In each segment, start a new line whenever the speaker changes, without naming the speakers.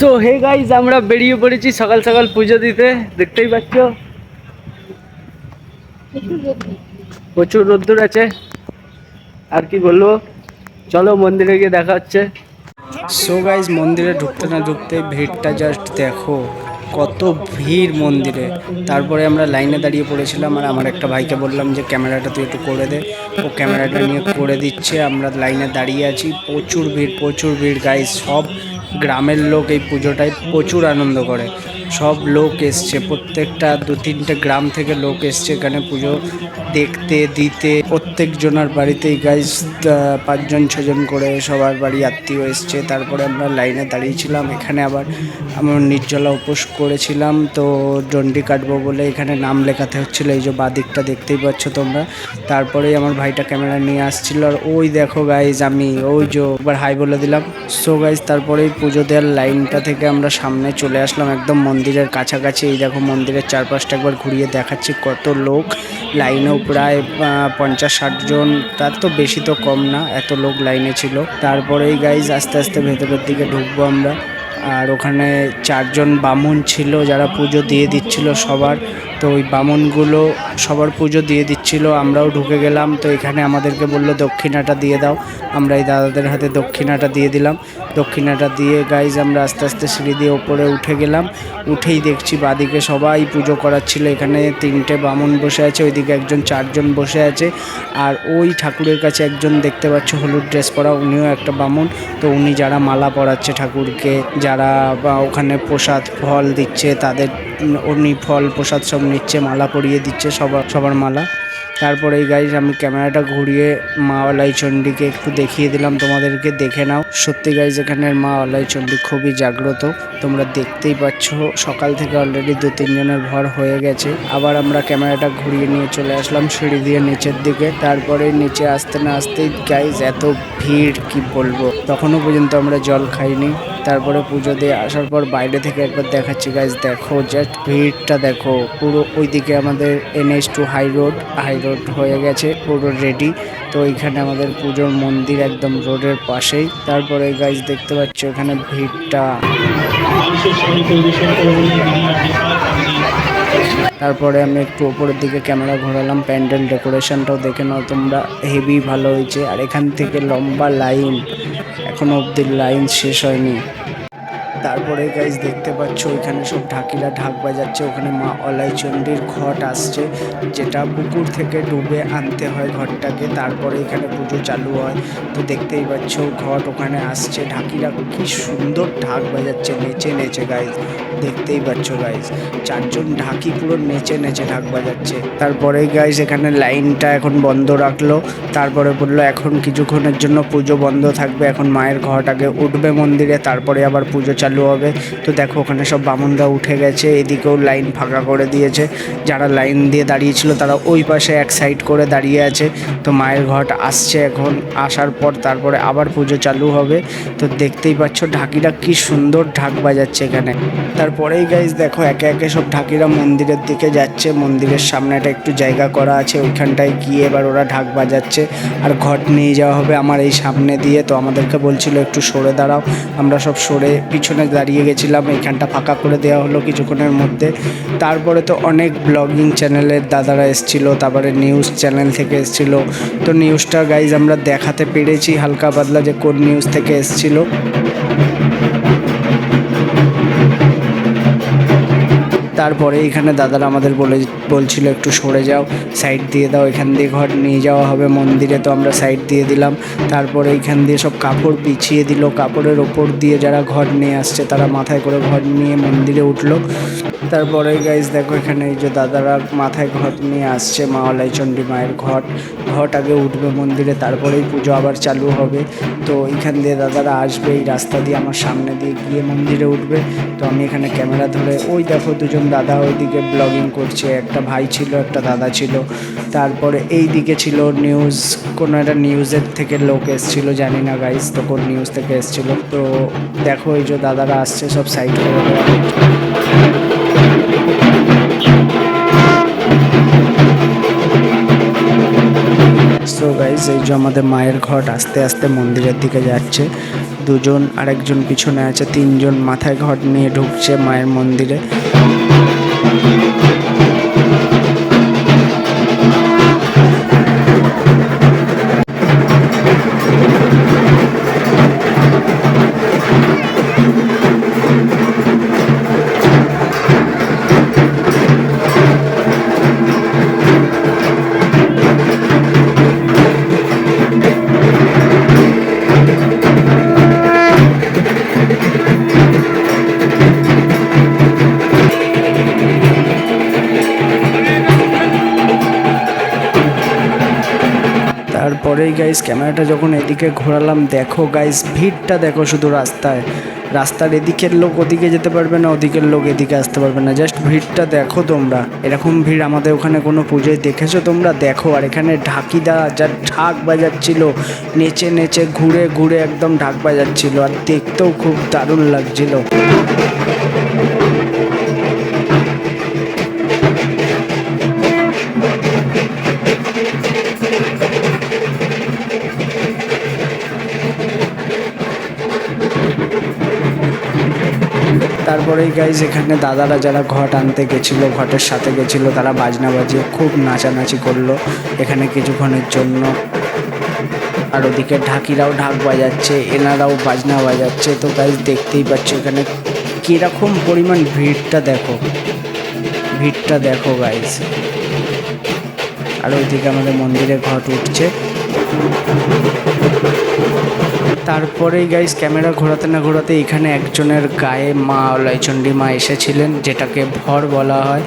So hey guys আমরা বেরিয়ে পড়েছি সকাল সকাল পুজো দিতে। দেখতেই পাচ্ছ? প্রচুর রোদ্দুর আছে। আর কি বলব? চলো মন্দিরে গিয়ে দেখা হচ্ছে। সো গাইজ মন্দিরে ঢুকতে না ঢুকতে ভিড়টা জাস্ট দেখো, কত ভিড় মন্দিরে। তারপরে আমরা লাইনে দাঁড়িয়ে পড়েছিলাম আর আমার একটা ভাইকে বললাম যে, ক্যামেরাটা তুই একটু করে দে। ও ক্যামেরাটা নিয়ে করে দিচ্ছে। আমরা লাইনে দাঁড়িয়ে আছি। প্রচুর ভিড় প্রচুর ভিড় গাইজ সব গ্রামের লোক এই পুজোটায় প্রচুর আনন্দ করে। সব লোক এসছে, প্রত্যেকটা দু তিনটে গ্রাম থেকে লোক এসছে এখানে পুজো দেখতে, দিতে। প্রত্যেক জনার বাড়িতেই গাইজ পাঁচজন, ছজন করে সবার বাড়ি আত্মীয় এসছে। তারপরে আমরা লাইনে দাঁড়িয়েছিলাম এখানে আবার আমরা নির্জলা উপোস করেছিলাম। তো জন্ডি কাটবো বলে এখানে নাম লেখাতে হচ্ছিল, এই যে বাদিকটা দেখতেই পাচ্ছ তোমরা। তারপরেই আমার ভাইটা ক্যামেরা নিয়ে আসছিল। আর ওই দেখো গাইজ আমি, ওই যে, একবার হাই বলে দিলাম। সো গাইজ তারপরেই পুজো দেওয়ার লাইনটা থেকে আমরা সামনে চলে আসলাম একদম মন্দিরের কাছাকাছি। এই দেখো মন্দিরের চারপাশটা একবার ঘুরিয়ে দেখাচ্ছি কত লোক। লাইনেও প্রায় পঞ্চাশ ষাট জন। তার তো বেশি তো কম না, এত লোক লাইনে ছিল। তারপরেই গাইজ আস্তে আস্তে ভেতরের দিকে ঢুকবো আমরা। আর ওখানে চারজন বামুন ছিল যারা পুজো দিয়ে দিচ্ছিল সবার। তো ওই বামুনগুলো সবার পুজো দিয়ে দিচ্ছিল, আমরাও ঢুকে গেলাম। তো এখানে আমাদেরকে বলল, দক্ষিণাটা দিয়ে দাও। আমরা এই দাদাদের হাতে দক্ষিণাটা দিয়ে দিলাম। দক্ষিণাটা দিয়ে গাইজ আমরা আস্তে আস্তে সিঁড়ি দিয়ে ওপরে উঠে গেলাম। উঠেই দেখছি বাদিকে সবাই পুজো করাচ্ছিল। এখানে তিনটে বামুন বসে আছে, ওইদিকে একজন চারজন বসে আছে। আর ওই ঠাকুরের কাছে একজন দেখতে পাচ্ছ, হলুদ ড্রেস পরা, উনিও একটা বামুন। তো উনি যারা মালা পরাচ্ছে ঠাকুরকে যারা বা ওখানে প্রসাদ ফল দিচ্ছে তাদের উম, উনি ফল প্রসাদ সব নিচ্ছে মালা পরিয়ে দিচ্ছে সবার সবার মালা। তারপরে এই গাইজ আমি ক্যামেরাটা ঘুরিয়ে মা অলাই চণ্ডীকে একটু দেখিয়ে দিলাম, তোমাদেরকে দেখে নাও। সত্যি গাইজ এখানের মা অলাই চণ্ডী খুবই জাগ্রত। তোমরা দেখতেই পাচ্ছ, সকাল থেকে অলরেডি দু তিনজনের ভর হয়ে গেছে। আবার আমরা ক্যামেরাটা ঘুরিয়ে নিয়ে চলে আসলাম সিঁড়ি দিয়ে নিচের দিকে। তারপরে নিচে আসতে না আসতেই গাইজ এত ভিড়, কি বলব? তখনও পর্যন্ত আমরা জল খাইনি। তারপরে পুজো দিয়ে আসার পর বাইরে থেকে একবার দেখাচ্ছি গাইজ দেখো জাস্ট ভিড়টা দেখো। পুরো ওইদিকে আমাদের NS two high road high road হয়ে গেছে, পুরো রেডি তো এইখানে আমাদের পুজোর মন্দির একদম রোডের পাশেই। তারপরে গাইজ দেখতে পাচ্ছ এখানে ভিড়টা। তারপরে আমি একটু ওপরের দিকে ক্যামেরা ঘোরালাম, প্যান্ডেল ডেকোরেশনটাও দেখে নাও তোমরা। হেভি ভালো হয়েছে। আর এখান থেকে লম্বা লাইন এখনও অবধি লাইন শেষ হয়নি। তারপরে গাইজ দেখতে পাচ্ছ, ওইখানে সব ঢাকিরা ঢাক বাজাচ্ছে, ওখানে মা অলাই চণ্ডীর ঘট আসছে, যেটা পুকুর থেকে ডুবে আনতে হয় ঘরটাকে, তারপরে এখানে পুজো চালু হয়। তো দেখতেই পাচ্ছ, ঘট ওখানে আসছে, ঢাকিরা কি সুন্দর ঢাক বাজাচ্ছে, নেচে নেচে গাইজ দেখতেই পাচ্ছ গাইজ চারজন ঢাকি পুরো নেচে নেচে ঢাক বাজাচ্ছে। তারপরে গাইজ এখানে লাইনটা এখন বন্ধ রাখল, তারপরে বলল এখন কিছুক্ষণের জন্য পুজো বন্ধ থাকবে, এখন মায়ের ঘট আগে উঠবে মন্দিরে, তারপরে আবার পুজো চালু হবে। তো দেখো ওখানে সব বামুনরা উঠে গেছে, এদিকেও লাইন ফাঁকা করে দিয়েছে। যারা লাইন দিয়ে দাঁড়িয়েছিল তারা ওই পাশে এক সাইড করে দাঁড়িয়ে আছে। তো মায়ের ঘট আসছে এখন, আসার পর তারপরে আবার পুজো চালু হবে। তো দেখতেই পাচ্ছ ঢাকিরা কি সুন্দর ঢাক বাজাচ্ছে এখানে। তারপরেই গাইজ দেখো একে একে সব ঢাকিরা মন্দিরের দিকে যাচ্ছে। মন্দিরের সামনেটা একটু জায়গা করা আছে, ওইখানটায় গিয়ে এবার ওরা ঢাক বাজাচ্ছে। আর ঘট নিয়ে যাওয়া হবে আমার এই সামনে দিয়ে। তো আমাদেরকে বলছিল একটু সরে দাঁড়াও, আমরা সব সরে পিছনে দাঁড়িয়ে গেছিলাম এখানটা ফাঁকা করে দেওয়া হলো কিছুক্ষণের মধ্যে। তারপরে তো অনেক ব্লগিং চ্যানেলের দাদারা এসেছিল, তারপরে নিউজ চ্যানেল থেকে এসছিলো। তো নিউজটা গাইজ আমরা দেখাতে পেরেছি, হালকা পাতলা যে কোন নিউজ থেকে এসছিল। তারপরে এখানে দাদারা আমাদের বলে, বলছিল একটু সরে যাও সাইড দিয়ে দাও, এখান দিয়ে ঘর নিয়ে যাওয়া হবে, মন্দিরে তো আমরা সাইড দিয়ে দিলাম। তারপরে এখান দিয়ে সব কাপড় পিছিয়ে দিল, কাপড়ের ওপর দিয়ে যারা ঘর নিয়ে আসছে, তারা মাথায় করে ঘর নিয়ে মন্দিরে উঠল। তারপরে গাইজ দেখো এখানে এই যে দাদারা মাথায় ঘট নিয়ে আসছে, মা অলাইচণ্ডী মায়ের ঘট। ঘট আগে উঠবে মন্দিরে, তারপরেই পুজো আবার চালু হবে। তো এইখান দিয়ে দাদারা আসবে, এই রাস্তা দিয়ে আমার সামনে দিয়ে গিয়ে মন্দিরে উঠবে। তো আমি এখানে ক্যামেরা ধরে, ওই দেখো দুজন দাদা ওইদিকে ব্লগিং করছে। একটা ভাই ছিল, একটা দাদা ছিল। তারপরে এই দিকে ছিল নিউজ কোনো একটা নিউজের থেকে লোক এসছিল, জানি না গাইজ তো কোন নিউজ থেকে এসছিল। তো দেখো এই যে দাদারা আসছে, সব সাইড করে। সো এই যে আমাদের মায়ের ঘট, আস্তে আস্তে মন্দিরের দিকে যাচ্ছে। দুজন আরেকজন পিছনে আছে, তিনজন মাথায় ঘট নিয়ে ঢুকছে মায়ের মন্দিরে। তারপরেই গাইস ক্যামেরাটা যখন এদিকে ঘোরালাম, দেখো গাইস ভিড়টা, দেখো শুধু রাস্তায়। রাস্তার এদিকের লোক ওদিকে যেতে পারবে না, ওদিকের লোক এদিকে আসতে পারবে না। জাস্ট ভিড়টা দেখো তোমরা। এরকম ভিড় আমাদের ওখানে কোনো পুজোয় দেখেছ তোমরা? দেখো। আর এখানে ঢাকিদা যা ঢাক বাজাচ্ছিল, নেচে নেচে ঘুরে ঘুরে একদম ঢাক বাজাচ্ছিল। আর দেখতেও খুব দারুণ লাগছিল। তারপরেই গাইজ এখানে দাদারা যারা ঘট আনতে গেছিল, ঘটের সাথে গেছিল, তারা বাজনা বাজিয়ে খুব নাচানাচি করল এখানে কিছুক্ষণের জন্য। আর ওদিকে ঢাকিরাও ঢাক বাজাচ্ছে, এনারাও বাজনা বাজাচ্ছে। তো গাইজ দেখতেই পাচ্ছ এখানে কীরকম পরিমাণ ভিড়টা দেখো। ভিড়টা দেখো গাইজ আর ওইদিকে আমাদের মন্দিরে ঘট উঠছে। তারপরেই গাইস ক্যামেরা ঘোরাতে না ঘোরাতে এখানে একজনের গায়ে মা লয়চণ্ডী মা এসেছিলেন, যেটাকে ভর বলা হয়।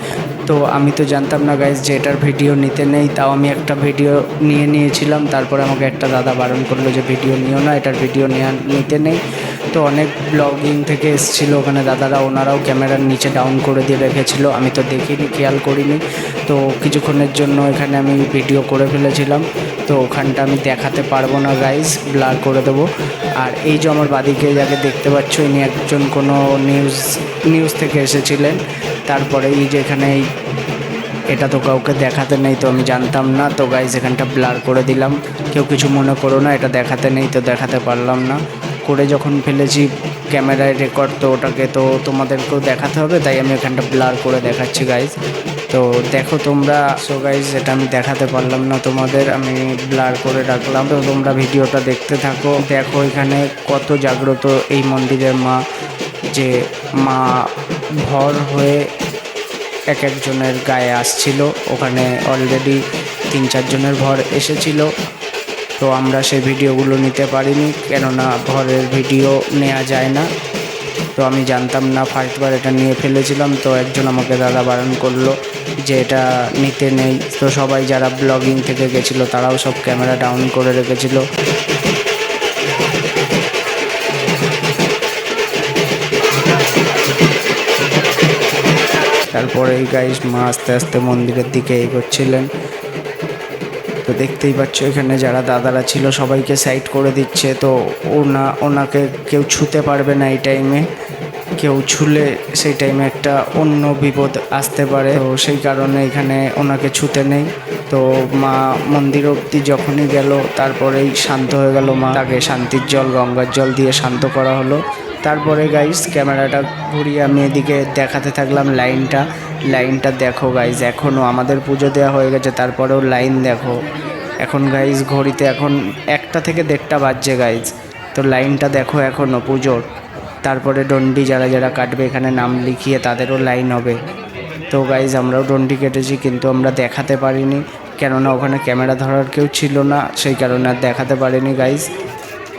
তো আমি তো জানতাম না গাইস যে এটার ভিডিও নিতে নেই, তাও আমি একটা ভিডিও নিয়ে নিয়েছিলাম। তারপরে আমাকে একটা দাদা বারণ করল যে ভিডিও নিও না, এটার ভিডিও নেওয়া নিতে নেই। তো অনেক ব্লগিং থেকে এসেছিল। ওখানে দাদারা, ওনারাও ক্যামেরার নিচে ডাউন করে দিয়ে রেখেছিল। আমি তো দেখিনি, খেয়াল করিনি। তো কিছুক্ষণের জন্য এখানে আমি ভিডিও করে ফেলেছিলাম। তো ওখানটা আমি দেখাতে পারব না গাইজ ব্লার করে দেবো। আর এই যে আমার বাদিকে যাকে দেখতে পাচ্ছ, ইনি একজন কোনো নিউজ নিউজ থেকে এসেছিলেন। তারপরে এই যে এখানে এই, এটা তো কাউকে দেখাতে নেই, তো আমি জানতাম না। তো গাইজ এখানটা ব্লার করে দিলাম। কেউ কিছু মনে করো না, এটা দেখাতে নেই, তো দেখাতে পারলাম না। করে যখন ফেলেছি ক্যামেরায় রেকর্ড তো ওটাকে তো তোমাদেরকেও দেখাতে হবে, তাই আমি এখানটা ব্লার করে দেখাচ্ছি গাইজ তো দেখো তোমরা সো গাইজ এটা আমি দেখাতে পারলাম না তোমাদের, আমি ব্লার করে রাখলাম। তো তোমরা ভিডিওটা দেখতে থাকো। দেখো এখানে কত জাগ্রত এই মন্দিরের মা, যে মা ভর হয়ে এক একজনের গায়ে আসছিল। ওখানে অলরেডি তিন চারজনের ভর এসেছিল। তো আমরা সেই ভিডিওগুলো নিতে পারিনি, কেননা ঘরের ভিডিও নেওয়া যায় না। তো আমি জানতাম না ফার্স্টবার এটা নিয়ে ফেলেছিলাম, তো একজন আমাকে দাদা বারণ করল যে এটা নিতে নেই। তো সবাই যারা ব্লগিং থেকে গেছিল, তারাও সব ক্যামেরা ডাউন করে রেখেছিল। তারপরে এই গাইস মা আস্তে আস্তে মন্দিরের দিকে এগোচ্ছিলেন। তো দেখতেই পাচ্ছ, এখানে যারা দাদারা ছিল সবাইকে সাইড করে দিচ্ছে। তো ওনা, ওনাকে কেউ ছুতে পারবে না এই টাইমে কেউ ছুলে সেই টাইমে একটা অন্য বিপদ আসতে পারে। তো সেই কারণে এখানে ওনাকে ছুতে নেই। তো মা মন্দির অব্দি যখনই গেল, তারপরেই শান্ত হয়ে গেল মা। তাকে শান্তির জল, গঙ্গার জল দিয়ে শান্ত করা হলো। তারপরে গাইস ক্যামেরাটা ঘুরিয়ে আমি এদিকে দেখাতে থাকলাম লাইনটা। লাইনটা দেখো গাইজ এখনও আমাদের পুজো দেওয়া হয়ে গেছে, তারপরেও লাইন দেখো। এখন গাইজ ঘড়িতে এখন একটা থেকে দেড়টা বাজছে গাইজ তো লাইনটা দেখো এখনও পুজোর। তারপরে ডন্ডি যারা যারা কাটবে এখানে নাম লিখিয়ে তাদেরও লাইন হবে। তো গাইজ আমরাও ডন্ডি কেটেছি, কিন্তু আমরা দেখাতে পারিনি। কেননা ওখানে ক্যামেরা ধরার কেউ ছিল না, সেই কারণে আর দেখাতে পারিনি গাইজ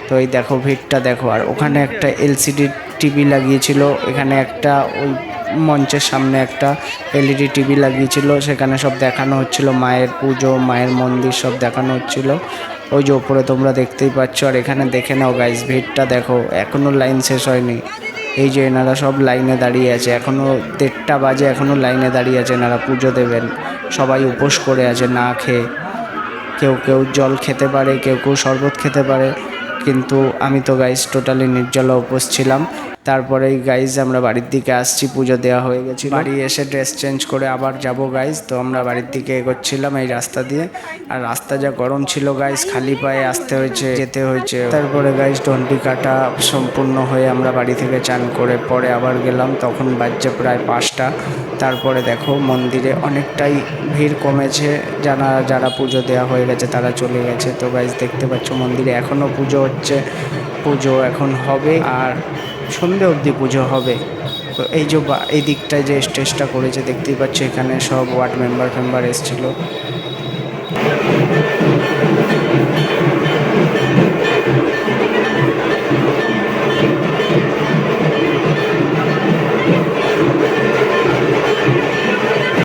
তো এই দেখো ভিড়টা দেখো, আর ওখানে একটা এলসিডি টিভি লাগিয়েছিল, এখানে একটা ওই মঞ্চের সামনে একটা এলইডি টিভি লাগিয়েছিল, সেখানে সব দেখানো হচ্ছিল, মায়ের পুজো, মায়ের মন্দির সব দেখানো হচ্ছিল। ওই যে ওপরে তোমরা দেখতেই পাচ্ছ, আর এখানে দেখে নাও গাইজ ভিড়টা দেখো এখনও লাইন শেষ হয়নি। এই যে এনারা সব লাইনে দাঁড়িয়ে আছে এখনও দেড়টা বাজে এখনও লাইনে দাঁড়িয়ে আছে এনারা পুজো দেবেন। সবাই উপোস করে আছে, না খেয়ে। কেউ কেউ জল খেতে পারে, কেউ কেউ শরবত খেতে পারে। কিন্তু আমি তো গাইজ টোটালি নির্জলা উপোস ছিলাম। তারপরেই গাইজ আমরা বাড়ির দিকে আসছি, পুজো দেওয়া হয়ে গেছে বাড়ি এসে ড্রেস চেঞ্জ করে আবার যাব গাইজ তো আমরা বাড়ির দিকে এগোচ্ছিলাম এই রাস্তা দিয়ে। আর রাস্তা যা গরম ছিল গাইজ খালি পায়ে আসতে হয়েছে, যেতে হয়েছে। তারপরে গাইজ ডন্ডি কাটা সম্পূর্ণ হয়ে আমরা বাড়ি থেকে চান করে পরে আবার গেলাম, তখন বাজছে প্রায় পাঁচটা। তারপরে দেখো মন্দিরে অনেকটাই ভিড় কমেছে, যারা যারা পুজো দেওয়া হয়ে গেছে তারা চলে গেছে। তো গাইজ দেখতে পাচ্ছ মন্দিরে এখনও পুজো হচ্ছে, পুজো এখন হবে আর সন্ধে অবধি পুজো হবে। তো এই যে এই দিকটায় যে স্টেজটা করেছে, দেখতেই পাচ্ছি এখানে সব ওয়ার্ড মেম্বার ফেম্বার এসেছিল।